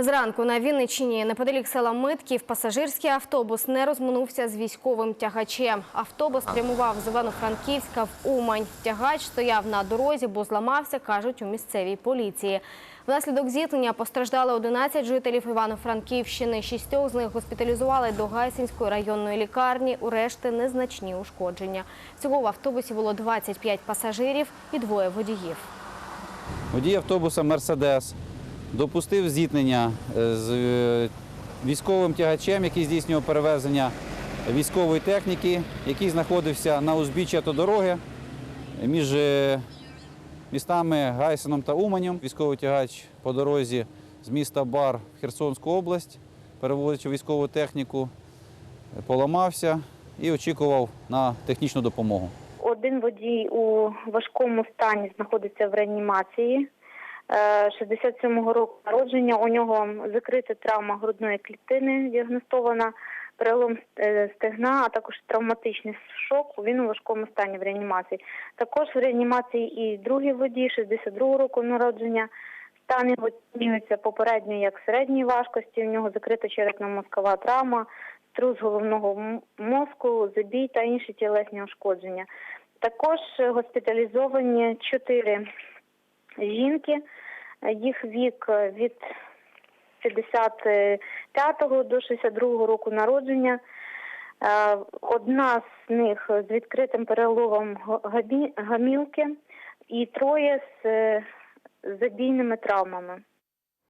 Зранку на Вінниччині неподалік села Митків пасажирський автобус не розминувся з військовим тягачем. Автобус прямував з Івано-Франківська в Умань. Тягач стояв на дорозі, бо зламався, кажуть у місцевій поліції. Внаслідок зіткнення постраждали 11 жителів Івано-Франківщини. Шістьох з них госпіталізували до Гайсинської районної лікарні. У решти незначні ушкодження. Всього в автобусі було 25 пасажирів і двоє водіїв. Водій автобуса Мерседес допустив зіткнення е, з е, військовим тягачем, який здійснював перевезення військової техніки, який знаходився на узбіччі автодороги між е, містами Гайсином та Уманем. Військовий тягач по дорозі з міста Бар в Херсонську область, перевозячи військову техніку, поламався і очікував на технічну допомогу. Один водій у важкому стані знаходиться в реанімації. Е, 67-го року народження. У нього закрита травма грудної клітини, діагностована перелом е, стегна, а також травматичний шок. Він у важкому стані в реанімації. Також в реанімації і другий водій, 62-го року народження. Стан його оцінюється попередньо як середньої важкості. У нього закрита черепно-мозкова травма, струс головного мозку, забій та інші тілесні ушкодження. Також е, госпіталізовані чотири жінки. Їх вік е, від 55 до 62 року народження. Е, Одна з них з відкритим переловом га- гамілки і троє з е, забійними травмами.